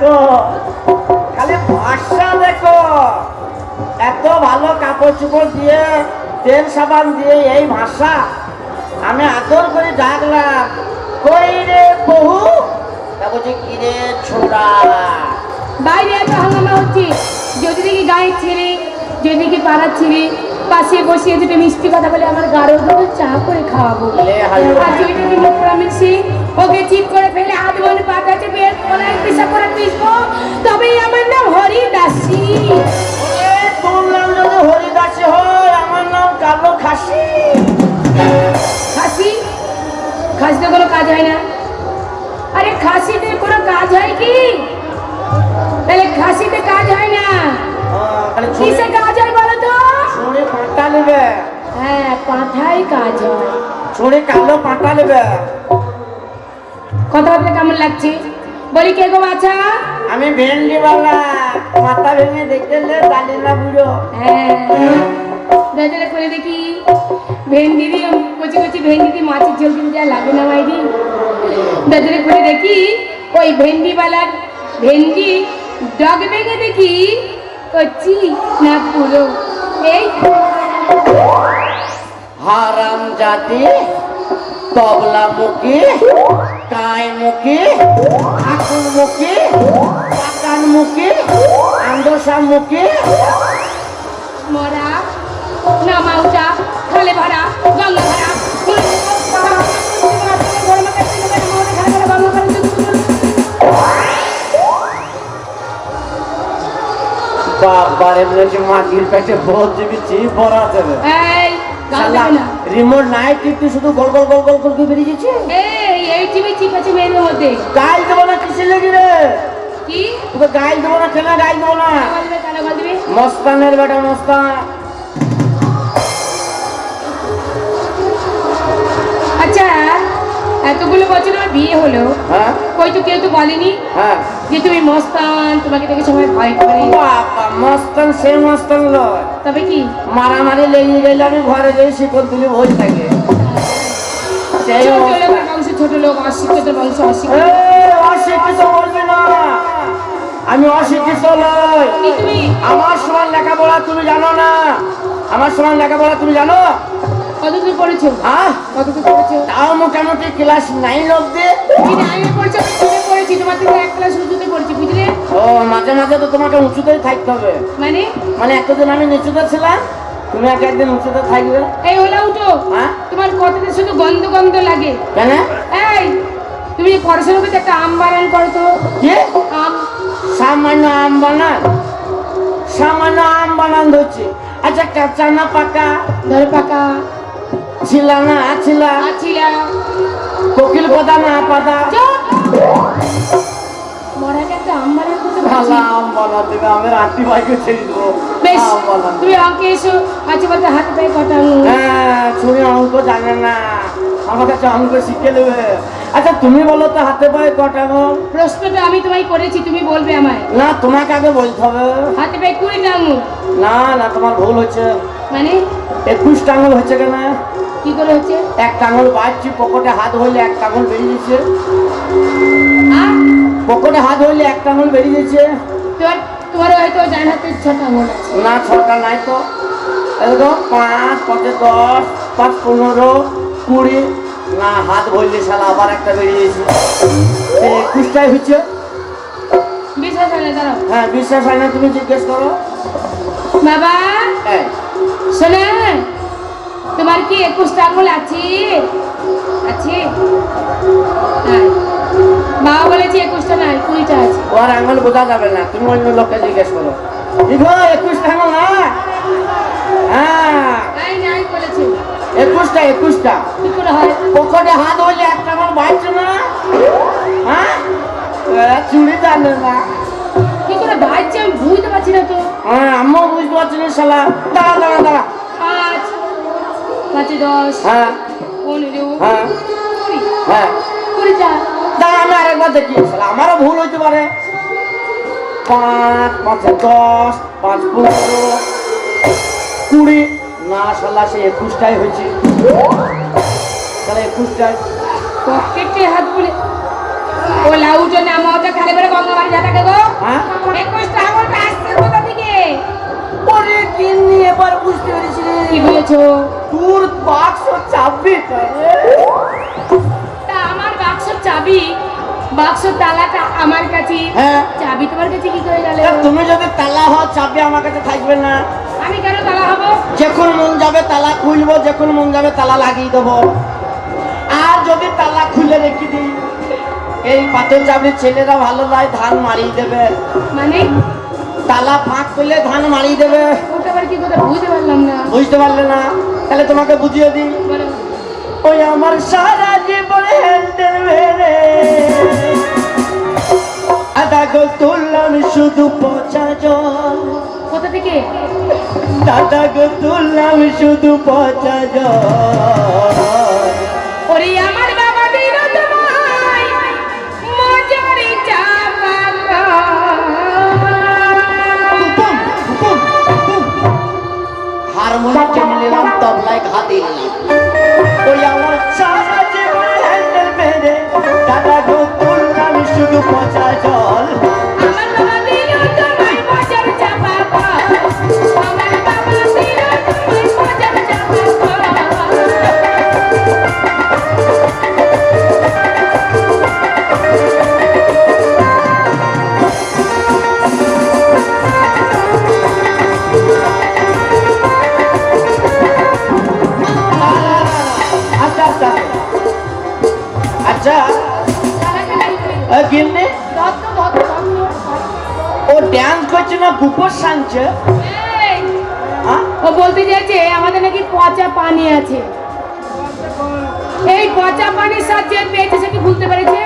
দেখো। খালি ভাষা দেখো। এত ভালো কাপড় চোপড় দিয়ে, তেল সাবান দিয়ে এই ভাষা। আমি আদর করে ডাকলাম কই রে বহু তা বলছি কি রে ছোড়া? বাইরে এত হাঙ্গামা হচ্ছে। যদি দেখি গায়ের ছেলে যদি দেখি পাড়ার ছেলে পাশে বসিয়ে দুটো মিষ্টি কথা বলে আমার গাঢ় ধরে চা করে খাওয়াবো। মিশি ওকে চিপ করে ফেলে হাত বলে পা কাছে বের কলাই পিসা করে পিসবো তবেই আমার নাম হরি দাসী এ, তোর নাম যদি হরিদাসী হয় আমার নাম কালো খাসি। খাসি? খাসিতে কোনো কাজ হয় না? আরে খাসিতে কোনো কাজ হয় কি? তাহলে খাসিতে কাজ হয় না। কিসে কাজ হয় বলো তো ছুরি পাঁটা নেবে হ্যাঁ পাঠাই কাজ হয়। ছুরি কালো পাঁটা নেবে। কথাবার্তা কেমন লাগছে? বলি কে গো বাছা? আমি ভেন্ডিওয়ালা মাথা ভেঙে দেখতে জানি না বুড়ো। হ্যাঁ। দাদারা করে দেখি। ভেন্ডি দিয়ে কচি কচি ভেন্ডি দিয়ে মাছের ঝোল কিন্তু যা লাগে না মাইরি। দাদারা করে দেখি। ওই ভেন্ডি ভেন্ডিওয়ালার ভেন্ডি ডগ ভেঙে দেখি। কচি না পুরো। এই। হারাম জাতি তবলা মুখী কাই মুখী আকুল মুখী পাকান মুখী আন্দসা মুখী। মরা নামাউটা খালে ভরা গঙ্গা ভরা বাবারে মনে হচ্ছে মাটির পেটে বহুত দিবি গাল দেবে না রিমোট নাই টিপতে শুধু গোল গোল গোল গোল গোল করে বেরিয়ে যাচ্ছে এই এই টিভি চিপ আছে মেয়েদের মধ্যে গাইল দেবো না কিসে লেগে রে? কি? তোকে গাইল দেবো না কেনা দেবো না। গাল দেবে গাল দেবে মস্তানের বেটা মস্তান আচ্ছা এতগুলো বছর আমার বিয়ে হলো। হ্যাঁ? কই তো কেউ তো বলেনি হ্যাঁ। যে তুমি মস্তান তোমাকে দেখে সবাই ভয় করে। মস্তান সে মস্তান লয়। তবে কি? মারামারি লেগে গেলে আমি ঘরে যাই শিকল তুলি বসে থাকে। ছোট অবস্থা। লোকের বংশ ছোট লোক অশিক্ষিত বংশ অশিক্ষিত। অশিক্ষিত বলবি না। আমি অশিক্ষিত নয় আমার সমান লেখাপড়া তুমি জানো না। আমার সমান লেখাপড়া তুমি জানো? কত দূর পড়েছো? আহ! কত দূর পড়েছো? তাও মোটামুটি ক্লাস নাইন অব্দি আমি নাইনে পড়েছি আমি টুতে পড়েছি তোমার থেকে এক ক্লাস উঁচুতে পড়েছি বুঝলে? ও মাঝে মাঝে তো তোমাকে উঁচুতেই থাকতে হবে। মানে? মানে এতদিন আমি নিচুতে ছিলাম তুমি এক একদিন উঁচুতে থাকবে। এই ওলা উঠো। হ্যাঁ? তোমার কথাতে শুধু গন্ধ গন্ধ লাগে। কেন? এই তুমি পড়াশোনা করতে একটা আম বানান করো তো। কি? আম। সামান্য আম বানান? সামান্য আম বানান ধরছি। আচ্ছা কাঁচা না পাকা? ধর পাকা। ছিলা না ছিলা। আছিলা। কোকিল পাতা না পাতা মরাকে একটা আম বানান করতে ভালো পারছি আম বানান দেবে আমের আটটি বাইকে ছেড়ে দেবো বেশ তুমি অঙ্কে এসো বলতে হাতে পায়ে কটা হ্যাঁ তুমি অঙ্ক জানে না। আমার কাছে অঙ্ক শিখে নেবে। আচ্ছা তুমি বলো তো হাতে পায়ে কটা গো প্রশ্নটা আমি তোমায় করেছি তুমি বলবে আমায়। না তোমাকে আগে বলতে হবে। হাতে পায়ে কুড়িটা আঙুল না না তোমার ভুল হচ্ছে মানে? একুশটা আঙুল হচ্ছে কেন? কি করে হচ্ছে? এক আঙুল বাড়ছি পকেটে হাত হইলে একটা আঙুল বেরিয়েছে আর? পকেটে হাত হইলে একটা আঙুল বেরিয়েছে তোমার তোমার হয়তো ডান হাতে ছটা আঙুল আছে। না সরকার নাই তো। এরকম পাঁচ পাঁচে দশ পাঁচ পনেরো কুড়ি। না হাত ভরলে শালা আবার একটা বেরিয়েছে এই একুশটাই হচ্ছে। বিশ্বাস হয় না হ্যাঁ বিশ্বাস হয় না তুমি জিজ্ঞেস করো। বাবা এই, শোনে। তোমার কি একুশটা আঙুল আছে? আছে? বাবা বলেছে একুশটা নাই কুড়িটা আছে। ওর আঙুল বোঝা যাবে না তুমি অন্য লোককে জিজ্ঞেস করো। একুশটা আঙুল না হ্যাঁ। নাই নাই বলেছে। একুশটা একুশটা। কি করে হয়? পকেটে হাত হইলে একটা বাড়ছে না? হ্যাঁ? এ, চুড়ি জানে না। কি করে আমি বুঝতে পারছি না তো। হ্যাঁ আমিও বুঝতে পারছি না শালা। দাঁড়া দাঁড়া দাঁড়া। পাঁচে দশ হ্যাঁ। পনেরো হ্যাঁ। কুড়ি। হ্যাঁ। কুড়িটা দাঁড়া আমি আরেকবার দেখি। আমারও ভুল হইতে পারে। পাঁচ পাঁচে দশ পাঁচ পনেরো কুড়ি। না শালা সে একুশটাই হয়েছে। তাহলে একুশটাই। পকেটে হাত বলে ও লাউটো না মজা খালি করে গঙ্গা বাড়ি যা থাকে গো হ্যাঁ। একুশটা। দিন এবার বুঝতে পেরেছি রে। কি বলেছ তোর বাক্স চাবি তা আমার বাক্স চাবি বাক্স তালাটা আমার কাছে। হ্যাঁ। চাবি তোমার কাছে কি করে গেল? তুমি যদি তালা হও চাবি আমার কাছে থাকবে না। আমি কেন তালা হব? যখন মন যাবে তালা খুলবো যখন মন যাবে তালা লাগিয়ে দেবো। আর যদি তালা খুলে রেখে দিই এই পাথর চাবড়ির ছেলেরা ভালো নয় ধান মারিয়ে দেবে। মানে? তালা ফাঁক করলে ধান মারিয়ে দেবে। কি বুঝতে পারলাম না। বুঝতে পারলে না? তাহলে তোমাকে বুঝিয়ে দিই। ওই আমার সারা জীবন হ্যান্ডেল মেরে আদা গো তুললাম শুধু পচা জল। কোথা থেকে? দাদা গো তুললাম শুধু পচা জল। ওরে আমার করছে না হ্যাঁ? ও বলতে চাইছে আমাদের নাকি পচা পানি আছে। এই পচা পানির সাহায্যে পেয়েছে সে কি ভুলতে পেরেছে?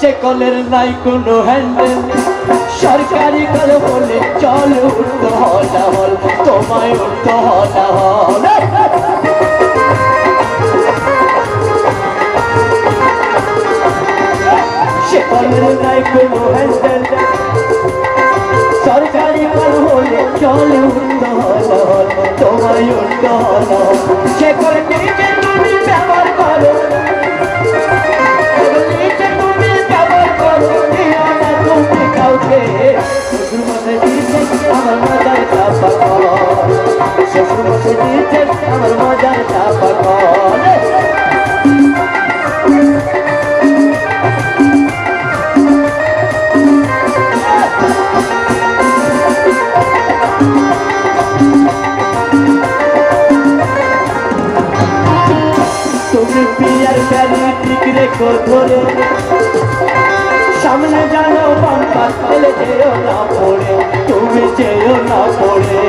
সে কলের নাই কোনো হ্যান্ডেল সরকারি কল বলে চল উঠতে হলা হল তোমায় উঠতে হলা হল। সে কলের নাই কোনো হ্যান্ডেল সরকারি কল বলে চল উঠতে তোমায় উন্নয়ন। সে করে ব্যবহার করো। বিয়ার প্যারি ঠিক রেখো ধরে। সামনে জানো বাম্পার ফেলে যেও না পড়ে, তুমি যেও না পড়ে।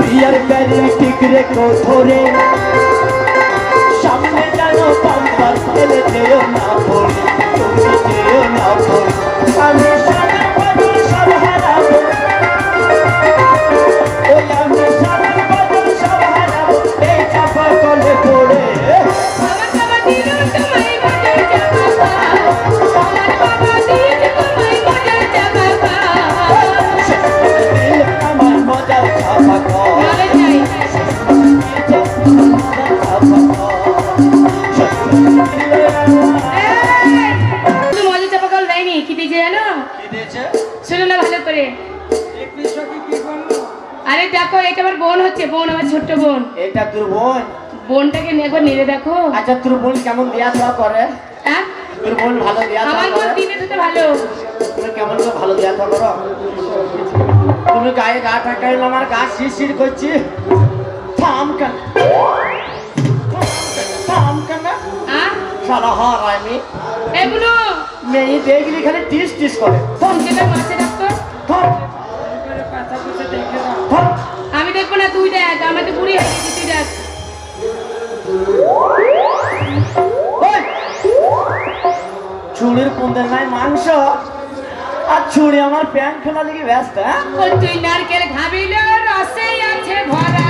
বিয়ার প্যারি ঠিক রেখো ধরে। সামনে জানো বাম্পার ফেলে যেও না পড়ে, তুমি মজা চাপা কল দেয়নি কি দিয়েছে জানো? শোনো না ভালো করে। আরে দেখো এটা আমার বোন হচ্ছে বোন আমার ছোট্ট বোন। এটা তোর বোন? বোনটাকে একবার নেড়ে দেখো। আচ্ছা তোর বোন কেমন দেয়া থাওয়া করে? হ্যাঁ? তোর বোন ভালো দেয়া আমার বোন দিনে তো ভালো। তুমি কেমন করে ভালো দেয়া থাওয়া করো? তুমি গায়ে গা ঠাকাইলে আমার গা শিরশির করছি। থাম কেন? মেয়ে দেখলি খালি টিস টিস করে। আমি দেখব না তুই দেখ আমার তো বুড়ি হয়ে গেছি তুই দেখ। চুড়ির পুঁদের নাই মাংস আর চুড়ি আমার প্যান্ট খোলা দিকে ব্যস্ত হ্যাঁ? তুই নারকেল খাবি না রসে আছে ভরা।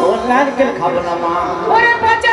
ও নারকেল খাব না মা। ওরে পচা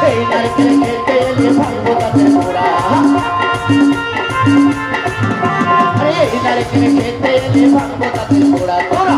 তুই নারকেল খেতে ভাববো তাতে ঘোড়া আরে নারকেল খেতে ভাববো তাতে ঘোড়া তোরা